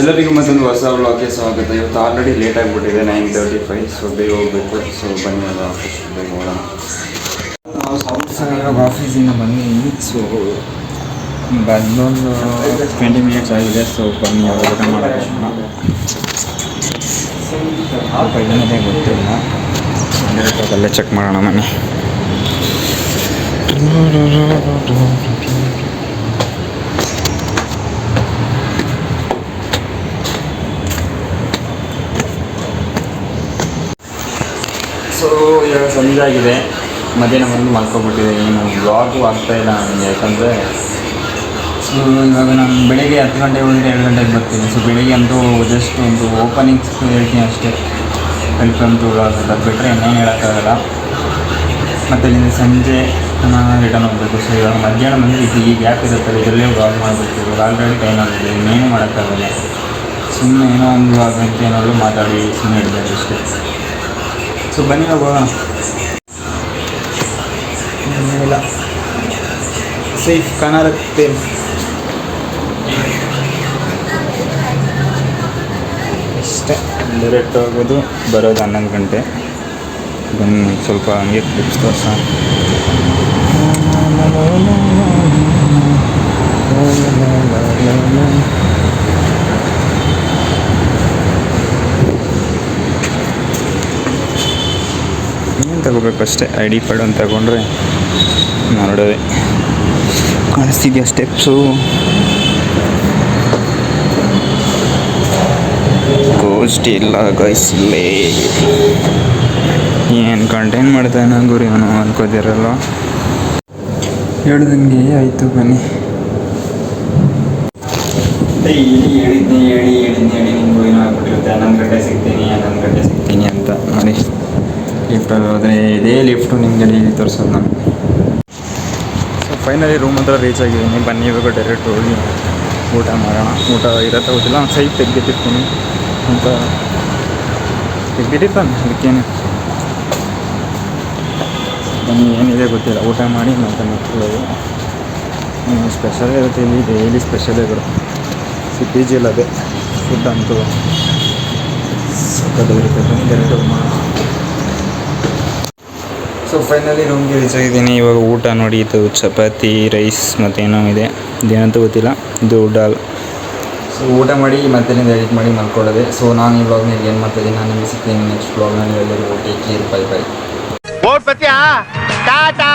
ಎಲ್ಲರಿಗೂ ಮತ್ತೊಂದು ಹೊಸ ವ್ಲಾಗ್ಗೆ ಸ್ವಾಗತ. ಇವತ್ತು ಆಲ್ರೆಡಿ ಲೇಟ್ ಆಗಿಬಿಟ್ಟಿದೆ ನೈನ್ ತರ್ಟಿ ಫೈವ್ ಸೊ ಬೇಗ ಹೋಗ್ಬೇಕು. ಸೊ ಬನ್ನಿ ಅದು ಆಫೀಸ್ ಬೇಗ ಹೋಗೋಣ. ನಾವು ಸೌತ್ ಸಾಗರ ಆಫೀಸಿಂದ ಬನ್ನಿ. ಸೊ ಬಂದೊಂದು ಟ್ವೆಂಟಿ ಮಿನಿಟ್ಸ್ ಆಗಿದೆ. ಸೊ ಬನ್ನಿ ಊಟ ಮಾಡೋಣ ಗೊತ್ತಿಲ್ಲ. ಅಲ್ಲೇ ಚೆಕ್ ಮಾಡೋಣ ಮನೆ ಸೊ ಇವಾಗ ಸಂಜೆ ಆಗಿದೆ. ಮಧ್ಯಾಹ್ನ ಬಂದು ಮಲ್ಕೊಬಿಟ್ಟಿದೆ ಏನು ಬ್ಲಾಗು ಇಲ್ಲ ನನಗೆ ಯಾಕಂದರೆ, ಸೊ, ಇವಾಗ ನಾನು ಬೆಳಿಗ್ಗೆ ಹತ್ತು ಗಂಟೆ ಹೋದರೆ ಎರಡು ಗಂಟೆಗೆ ಬರ್ತೀನಿ. ಸೊ, ಬೆಳಿಗ್ಗೆ ಅಂತೂ ಜಸ್ಟ್ ಒಂದು ಓಪನಿಂಗ್ಸ್ ಹೇಳ್ತೀನಿ ಅಷ್ಟೇ. ವೆಲ್ಕಮ್ ಟು ವ್ಲಾಗ್ ಅಂತ ಬಿಟ್ಟರೆ ಇನ್ನೇನು ಹೇಳೋಕ್ಕಾಗಲ್ಲ. ಮತ್ತು ಇಲ್ಲಿಂದ ಸಂಜೆ ನಾನು ರಿಟರ್ನ್ ಹೋಗಬೇಕು. ಸೊ ಇವಾಗ ಮಧ್ಯಾಹ್ನ ಬಂದು ಇದು ಈ ಗ್ಯಾಪ್ ಇರುತ್ತಲ್ಲ ಇದರಲ್ಲೇ ವ್ಲಾಗ್ ಮಾಡಬೇಕು ಇವಾಗ ಆಲ್ರೆಡಿ ಟೈಮ್ ಆಗಿದೆ. ಇನ್ನೇನು ಮಾಡೋಕ್ಕಾಗಲ್ಲ. ಸುಮ್ಮನೆ ಏನೋ ಒಂದು ವ್ಲಾಗ್ ಅಂತ ಏನಾದರೂ ಮಾತಾಡಿ ಸುಮ್ಮನೆ ಇಡಬೇಕು ಅಷ್ಟೇ. ಸೊ ಬನ್ನಿ ಹೋಗೋಣ ಏನಿಲ್ಲ ಸೇಫ್ ಕಾಣರುತ್ತೆ ಅಷ್ಟೇ. ಡೈರೆಕ್ಟ್ ಹೋಗೋದು, ಬರೋದು ಹನ್ನೊಂದು ಗಂಟೆ. ಬನ್ನಿ ಸ್ವಲ್ಪ ಹಂಗೆ ಕ್ಲಿಪ್ಸ್ ತೋರ್ಸ ಏನು ತಗೋಬೇಕು ಅಷ್ಟೇ ಐ ಡಿ ಕಾರ್ಡ್ ಅಂತ ತಗೊಂಡ್ರೆ ನೋಡೋದೆ. ಕಾಣಿಸ್ತಿದ್ಯಾ ಸ್ಟೆಪ್ಸು ಗೋಸ್ಟ್ ಇಲ್ಲ ಗೈಸ್ ಏನು ಕಂಟೈನ್ ಮಾಡ್ತಾನೆ ಗುರಿ? ಅವನು ಅನ್ಕೋದಿರಲ್ಲ ಹೇಳ್ದಂಗೆ ಆಯಿತು ಬನ್ನಿ. ಹೇಳಿದ್ದೆ ಹೇಳಿ ಹೇಳಿದ್ನಿ ಹೇಳಿ ನಿಮ್ಗೂ ಏನೋ ಆಗ್ಬಿಟ್ಟಿರುತ್ತೆ ಹನ್ನೊಂದು ಗಂಟೆ ಸಿಗ್ತೀನಿ ಹನ್ನೊಂದು ಗಂಟೆ ಸಿಗ್ತೀನಿ ಅಂತ ನೋಡಿ ಲಿಫ್ಟಲ್ಲಿ ಹೋದರೆ ಇದೇ ಲಿಫ್ಟು ನಿಮಗೆ ಡೈಲಿ ತೋರಿಸೋದು ನಾನು. ಸೊ ಫೈನಲಿ ರೂಮ್ ಹತ್ರ ರೀಚ್ ಆಗಿದ್ದೀನಿ. ಬನ್ನಿ, ಇವಾಗ ಡೈರೆಕ್ಟ್ ಹೋಗಿ ಊಟ ಮಾಡೋಣ. ಊಟ ಇರತ್ತೆ, ಗೊತ್ತಿಲ್ಲ. ಒಂದು ಸೈಡ್ ತೆಗ್ದಿಟ್ಟಿರ್ತೀನಿ ಅಂತ. ತೆಗ್ದಿಟ್ಟಿರ್ತಾನೆ, ಅದಕ್ಕೇನು. ಬನ್ನಿ, ಏನಿದೆ ಗೊತ್ತಿಲ್ಲ. ಊಟ ಮಾಡಿ ಮತ್ತೆ ಮಕ್ಕಳು ಸ್ಪೆಷಲ್ ಇರುತ್ತೆ ಇಲ್ಲಿ. ಡೈಲಿ ಸ್ಪೆಷಲ್ ಇರುತ್ತೆ. ಸಿ ಪಿ ಜಿಯಲ್ಲಿ ಅದೇ. ಫುಡ್ ಅಂತೂ ಸಕ್ಕತ್ತಾಗಿರುತ್ತೆ ಬನ್ನಿ ಡೈರೆಕ್ಟ್ ಹೋಗಿ ಮಾಡೋಣ. ಸೊ ಫೈನಲಿ ರೂಮ್ಗೆ ರೀಚ್ ಆಗಿದ್ದೀನಿ ಇವಾಗ ಊಟ ನೋಡಿ ಇದು ಚಪಾತಿ ರೈಸ್ ಮತ್ತೇನೋ ಇದೆ. ಇದೇನಂತೂ ಗೊತ್ತಿಲ್ಲ. ಇದು ಡಾಲ್. ಸೊ ಊಟ ಮಾಡಿ ಮತ್ತೆ ಎಡಿಟ್ ಮಾಡಿ ಮಲ್ಕೊಳ್ಳೋದೆ. ಸೊ ನಾನು ಈ ಬ್ಲಾಗ್ನಲ್ಲಿ ಏನು ಮಾಡ್ತಾಯಿದ್ದೀನಿ ನಾನು ನಿಮಗೆ ಸಿಗ್ತೀನಿ ನೆಕ್ಸ್ಟ್ ಬ್ಲಾಗ್ನಲ್ಲಿ ಎಲ್ಲರೂ ಟೇಕ್ ಕೇರ್ ಬೈ ಬೈ ಓಟ್ ಬತ್ತೀಯಾ ಟಾಟಾ